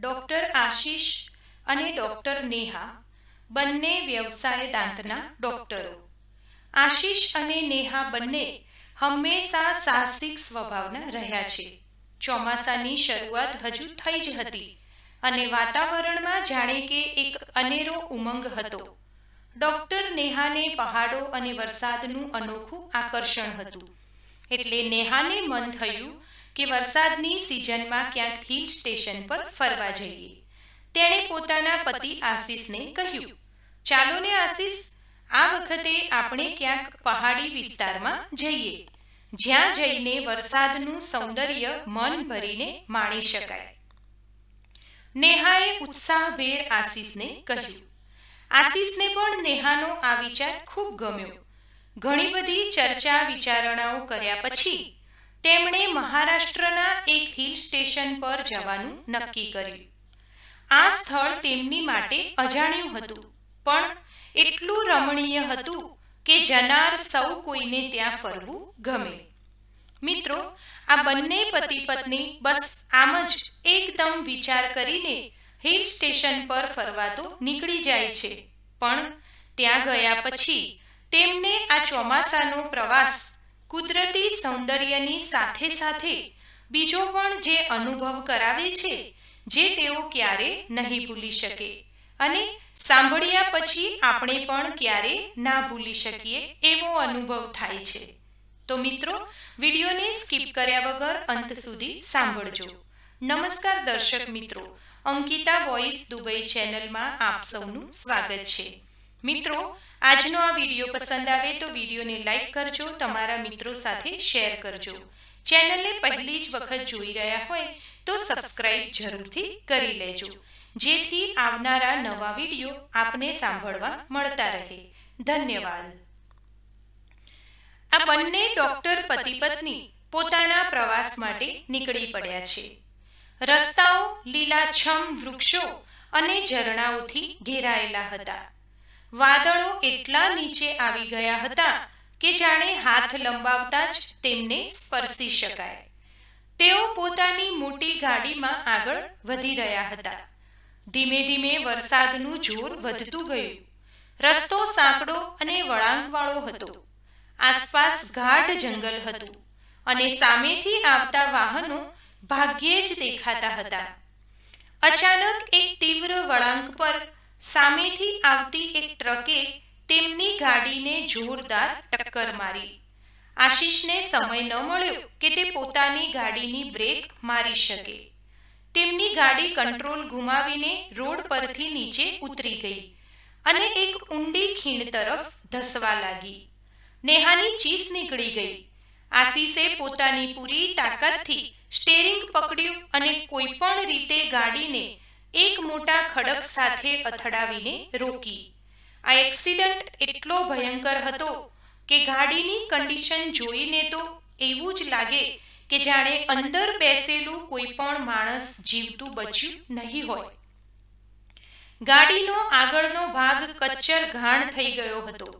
Doctor આશીષ અને doctor Neha, બંને વ્યવસાય દાંતના ડૉક્ટરો. આશીષ અને નેહા બંને હંમેશા સાહસિક સ્વભાવના રહ્યા છે. ચોમાસાની શરૂઆત હજુ થઈ જ હતી અને વાતાવરણમાં જાણે કે એક અનેરો ઉમંગ હતો. ડૉક્ટર નેહાને પહાડો અને વરસાદનું અનોખું આકર્ષણ હતું. એટલે નેહાને મન થયું કે વરસાદની સિઝનમાં ક્યાંક હિલ સ્ટેશન પર ફરવા જઈએ. તેણે પોતાના પતિ આશીષને કહ્યું, ચાલો ને આશીષ, આ વખતે આપણે ક્યાંક પહાડી વિસ્તારમાં જઈએ. જ્યાં જઈને વરસાદનું સૌંદર્ય મન ભરીને માણી શકાય. નેહાએ ઉત્સાહભેર આશીષને કહ્યું, આશીષને પણ નેહાનો આ વિચાર ખૂબ ગમ્યો. ઘણી બધી ચર્ચા વિચારણાઓ કર્યા પછી તેમણે મહારાષ્ટ્રના એક હિલ સ્ટેશન પર જવાનું નક્કી કર્યું. આ સ્થળ તેમની માટે અજાણ્યું હતું, પણ એટલું રમણીય હતું કે જનાર સૌ કોઈને ત્યાં ફરવું ગમે. મિત્રો, આ બંને પતિ પત્ની બસ આમ જ એકદમ વિચાર કરીને હિલ સ્ટેશન પર ફરવા તો નીકળી જાય છે, પણ ત્યાં ગયા પછી તેમને આ ચોમાસાનો પ્રવાસ કુદરતી સૌંદર્યની સાથે સાથે બીજો પણ જે અનુભવ કરાવે છે, જે તેઓ ક્યારે નહીં ભૂલી શકે. અને સાંભળ્યા પછી આપણે પણ ક્યારે ના ભૂલી શકીએ એવો અનુભવ થાય છે. તો મિત્રો, વિડીયોને સ્કીપ કર્યા વગર અંત સુધી સાંભળજો. નમસ્કાર દર્શક મિત્રો, અંકિતા વોઇસ દુબઈ ચેનલમાં આપ સૌનું સ્વાગત છે. મિત્રો આજનો આ વીડિયો પસંદ આવે તો વિડીયોને લાઈક કરજો, તમારા મિત્રો સાથે શેર કરજો. ચેનલને પહેલી જ વખત જોઈ રહ્યા હોય તો સબસ્ક્રાઇબ જરૂરથી કરી લેજો. જેથી આવનારા નવા વીડિયો આપને સાંભળવા મળતા રહે. ધન્યવાદ. આ બંને ડોક્ટર પતિ પત્ની પોતાના પ્રવાસ માટે નીકળી પડ્યા છે. રસ્તાઓ લીલાછમ વૃક્ષો અને ઝરણાઓથી ઘેરાયેલા હતા. વાદળો એટલા નીચે આવી ગયા હતા કે જાણે હાથ લંબાવતા જ તેમને સ્પર્શી શકાય. તેઓ પોતાની મોટી ગાડીમાં આગળ વધી રહ્યા હતા. ધીમે ધીમે વરસાદનું જોર વધતું ગયું. રસ્તો સાંકડો અને વળાંકવાળો હતો. આસપાસ ગાઢ જંગલ હતું અને સામેથી આવતા વાહનો ભાગ્યે જ દેખાતા હતા. અચાનક એક તીવ્ર વળાંક પર સામેથી આવતી એક ટ્રકે તેમની ગાડીને જોરદાર ટક્કર મારી. આશીષને સમય ન મળ્યો કે તે પોતાની ગાડીની બ્રેક મારી શકે. તેમની ગાડી કંટ્રોલ ગુમાવીને રોડ પરથી નીચે ઉતરી ગઈ અને એક ઊંડી ખીણ તરફ ધસવા લાગી. નેહાની ચીસ નીકળી ગઈ. આશીષે પોતાની પૂરી તાકાતથી સ્ટેરિંગ પકડ્યું અને કોઈ પણ રીતે ગાડીને એક મોટા ખડક સાથે અથડાવીને રોકી. આ એક્સિડન્ટ એટલો ભયંકર હતો કે ગાડીની કન્ડિશન જોઈને તો એવું જ લાગે કે જાણે અંદર બેસેલું કોઈ પણ માણસ જીવતું બચ્યું નહીં હોય. ગાડીનો આગળનો ભાગ કચ્ચર ઘાણ થઈ ગયો હતો,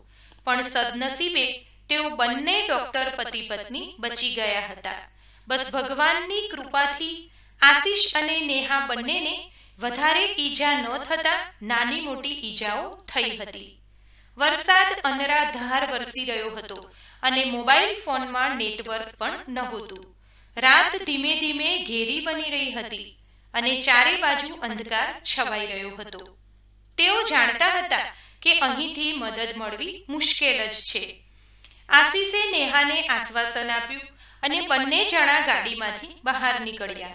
પણ સદનસીબે તેઓ બંને ડોક્ટર પતિ પત્ની બચી ગયા હતા. બસ ભગવાનની કૃપાથી આશીષ અને નેહા બંનેને વધારે ઈજા ન થતા નાની મોટી ઈજાઓ થઈ હતી. વરસાદ અનરાધાર વરસી રહ્યો હતો અને મોબાઈલ ફોનમાં નેટવર્ક પણ નહોતું. રાત ધીમે ધીમે ઘેરી બની રહી હતી અને ચારે બાજુ અંધકાર છવાઈ રહ્યો હતો. તેઓ જાણતા હતા કે અહીંથી મદદ મળવી મુશ્કેલ જ છે. આશીષે નેહાને આશ્વાસન આપ્યું અને બંને જણા ગાડીમાંથી બહાર નીકળ્યા.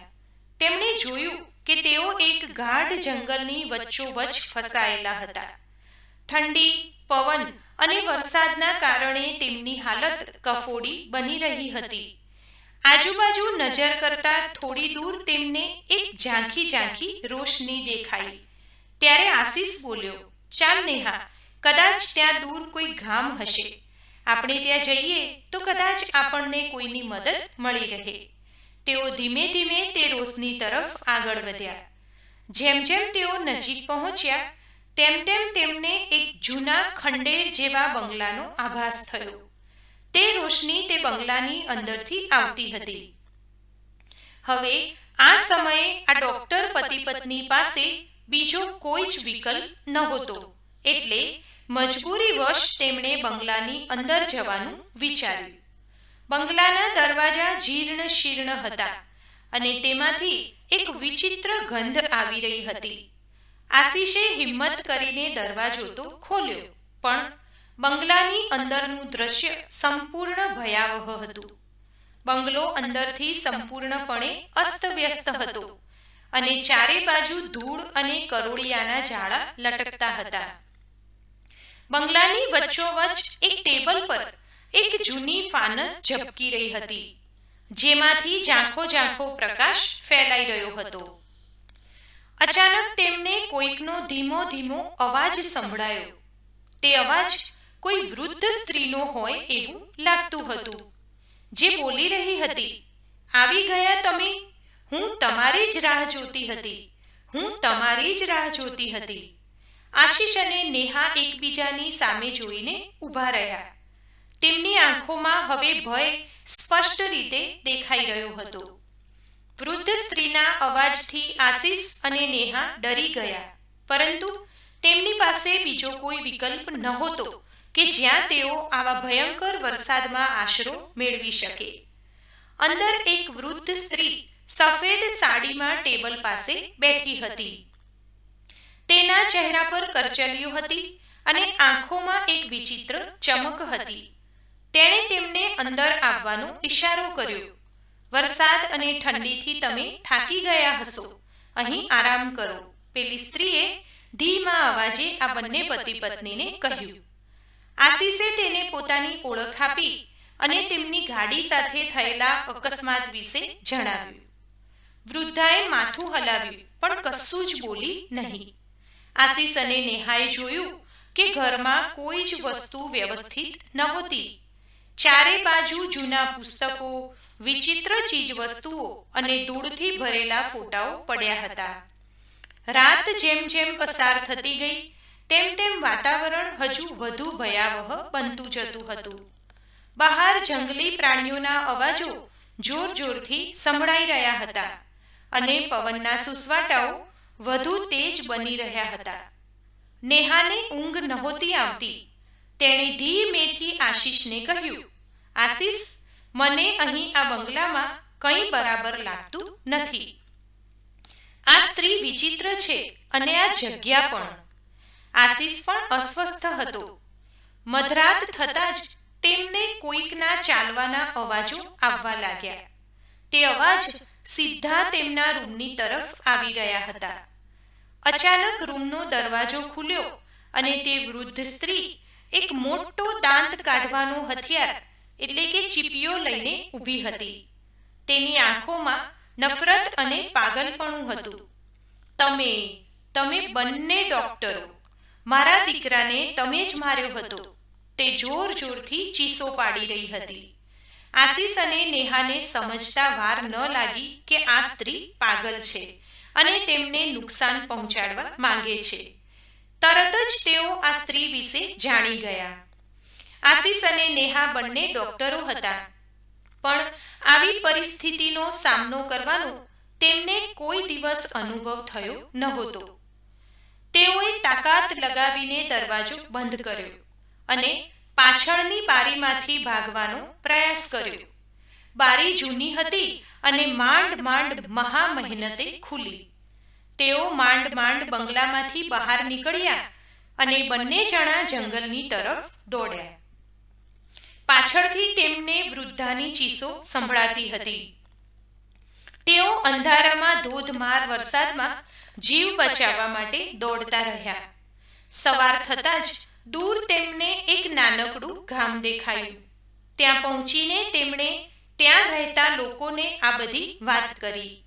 તેમણે જોયું કે તેઓ એક ગાઢ જંગલની વચ્ચોવચ ફસાયેલા હતા. ઠંડી, પવન અને વરસાદના કારણે તેમની હાલત કફોડી બની રહી હતી. આજુબાજુ નજર કરતા થોડી દૂર તેમને એક ઝાંખી ઝાંખી રોશની દેખાઈ. ત્યારે આશીષ બોલ્યો, ચાલ નેહા, કદાચ ત્યાં દૂર કોઈ ગામ હશે. આપણે ત્યાં જઈએ તો કદાચ આપણને કોઈની મદદ મળી રહે. તેઓ ધીમે ધીમે તે રોશની તરફ આગળ વધ્યા. જેમ જેમ તેઓ નજીક પહોંચ્યા, તેમ તેમ તેમને એક જૂના ખંડેર જેવા બંગલાનો આભાસ થયો. તે રોશની તે બંગલાની અંદરથી આવતી હતી. હવે આ સમયે આ ડોક્ટર પતિ પત્ની પાસે બીજો કોઈ જ વિકલ્પ નહોતો, એટલે મજબૂરીવશ તેમણે બંગલાની અંદર જવાનું વિચાર્યું. બંગલાના દરવાજા જીર્ણ શીર્ણ હતા અને તેમાંથી એક વિચિત્ર ગંધ આવી રહી હતી. આશીષે હિંમત કરીને દરવાજો તો ખોલ્યો, પણ બંગલાની અંદરનું દ્રશ્ય સંપૂર્ણ ભયાવહ હતું. બંગલો અંદરથી સંપૂર્ણપણે અસ્તવ્યસ્ત હતો અને ચારે બાજુ ધૂળ અને કરોળિયાના ઝાડા લટકતા હતા. બંગલાની વચ્ચોવચ્ચ એક ટેબલ પર એક જૂની ફાનસ ઝબકી રહી હતી, જેમાંથી ઝાંખો ઝાંખો પ્રકાશ ફેલાઈ રહ્યો હતો. અચાનક તેમને કોઈકનો ધીમો ધીમો અવાજ સંભળાયો. તે અવાજ કોઈ વૃદ્ધ સ્ત્રીનો હોય એવું લાગતું હતું, જે બોલી રહી હતી, આવી ગયા તમે? હું તમારી જ રાહ જોતી હતી, હું તમારી જ રાહ જોતી હતી. આશીષ અને નેહા એકબીજાની સામે જોઈને ઊભા રહ્યા. તેમની આંખોમાં હવે ભય સ્પષ્ટ રીતે દેખાઈ રહ્યો હતો. વૃદ્ધ સ્ત્રીના અવાજથી આશીષ અને નેહા ડરી ગયા. પરંતુ તેમની પાસે બીજો કોઈ વિકલ્પ નહોતો કે જ્યાં તેઓ આવા ભયંકર વરસાદમાં આશરો મેળવી શકે. અંદર એક વૃદ્ધ સ્ત્રી સફેદ સાડીમાં ટેબલ પાસે બેઠી હતી. તેના ચહેરા પર કરચલીઓ હતી અને આંખોમાં એક વિચિત્ર ચમક હતી. તેણે તેમને અંદર આવવાનો ઈશારો કર્યો. વરસાદ અને ઠંડીથી તમે થાકી ગયા હશો. અહીં આરામ કરો. પેલી સ્ત્રીએ ધીમા અવાજે આ બંને પતિ પત્નીને કહ્યું. આશીષે તેને પોતાની ઓળખ આપી અને તેમની ગાડી સાથે થયેલા અકસ્માત વિશે જણાવ્યું. વૃદ્ધાએ માથું હલાવ્યું, પણ કશું જ બોલી નહીં. આશીષ અને નેહાએ જોયું કે ઘરમાં કોઈ જ વસ્તુ વ્યવસ્થિત નહોતી. ચારે બાજુ જૂના પુસ્તકો, વિચિત્ર ચીજ વસ્તુઓ અને ધૂળથી ભરેલા ફોટાઓ પડ્યા હતા. રાત જેમ જેમ પસાર થતી ગઈ, તેમ તેમ વાતાવરણ હજુ વધુ ભયાવહ બનતું જતું હતું. બહાર જંગલી પ્રાણીઓના અવાજો જોર જોરથી સંભળાઈ રહ્યા હતા અને પવનના સુસવાટાઓ વધુ તેજ બની રહ્યા હતા. નેહાને ઊંઘ નહોતી આવતી. તેણે ધીમેથી આશીષને કહ્યું, આશીષ, મને અહીં આ બંગલામાં કંઈ બરાબર લાગતું નથી. આ સ્ત્રી વિચિત્ર છે અને આ જગ્યા પણ. આશીષ પણ અસ્વસ્થ હતો. મધરાત થતાં જ તેમને કોઈકના ચાલવાના અવાજો આવવા લાગ્યા. તે અવાજ સીધા તેમના રૂમની તરફ આવી રહ્યા હતા. અચાનક રૂમનો દરવાજો ખુલ્યો અને તે વૃદ્ધ સ્ત્રી એક મોટો દાંત કાઢવાનું હથિયાર, એટલે કે ચીપીઓ લઈને ઊભી હતી. તેની આંખોમાં નફરત અને પાગલપણું હતું. તમે તમે બંને ડોક્ટરો, મારા દીકરાને તમે જ માર્યો હતો. તે જોર જોરથી ચીસો પાડી રહી હતી. આશીષ અને નેહાને સમજતા વાર ન લાગી કે આ સ્ત્રી પાગલ છે અને તેમને નુકસાન પહોંચાડવા માંગે છે. તરત જ તેઓ આ સ્ત્રી વિશે જાણી ગયા. આશીષ અને નેહા બંને ડોક્ટરો હતા. પણ આવી પરિસ્થિતિનો સામનો કરવાનો તેમને કોઈ દિવસ અનુભવ થયો નહોતો. તેઓએ તાકાત લગાવીને દરવાજો બંધ કર્યો અને પાછળની બારીમાંથી ભાગવાનો પ્રયાસ કર્યો. બારી જૂની હતી અને માંડ માંડ મહા મહેનતે ખુલી. તેઓ માંડ માંડ બંગલામાંથી બહાર નીકળ્યા અને બંને જણા જંગલની તરફ દોડ્યા. પાછળથી તેમને વૃદ્ધાની ચીસો સંભળાતી હતી. તેઓ અંધારામાં ધોધમાર વરસાદમાં જીવ બચાવવા માટે દોડતા રહ્યા. સવાર થતાં જ દૂર તેમને એક નાનકડું ગામ દેખાયું. ત્યાં પહોંચીને તેમણે ત્યાં રહેતા લોકોને આ બધી વાત કરી.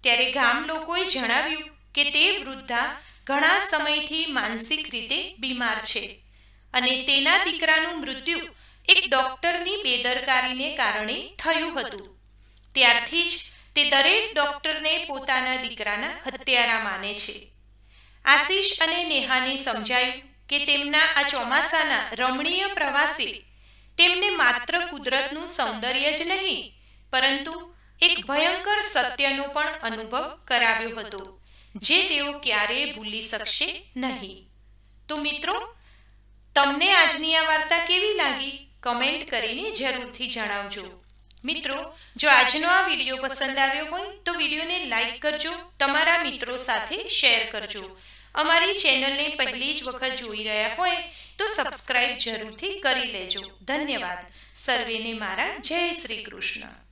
ત્યારે ગામ લોકોએ જણાવ્યું કે તે વૃદ્ધા ઘણા સમયથી માનસિક રીતે બીમાર છે અને તેના દીકરાનું મૃત્યુ એક ડોક્ટરની બેદરકારીને કારણે થયું હતું. ત્યારથી જ તે દરેક ડોક્ટરને પોતાના દીકરાના હત્યારા માને છે. આશીષ અને નેહાને સમજાયું કે તેમના આ ચોમાસાના રમણીય પ્રવાસે તેમને માત્ર કુદરતનું સૌંદર્ય જ નહીં, પરંતુ એક ભયંકર સત્યનો પણ અનુભવ કરાવ્યો હતો. જે તેઓ ક્યારેય ભૂલી શકશે નહીં. તો મિત્રો, તમને આજની આ વાર્તા કેવી લાગી? કમેન્ટ કરીને જરૂરથી જણાવજો. મિત્રો, જો આજનો આ વીડિયો પસંદ આવ્યો હોય, તો વિડીયોને લાઈક કરજો, તમારા મિત્રો સાથે શેર કરજો. અમારી ચેનલને પહેલી જ વખત જોઈ રહ્યા હોય, તો સબસ્ક્રાઇબ જરૂરથી કરી લેજો. ધન્યવાદ. સર્વેને મારા જય શ્રી કૃષ્ણ.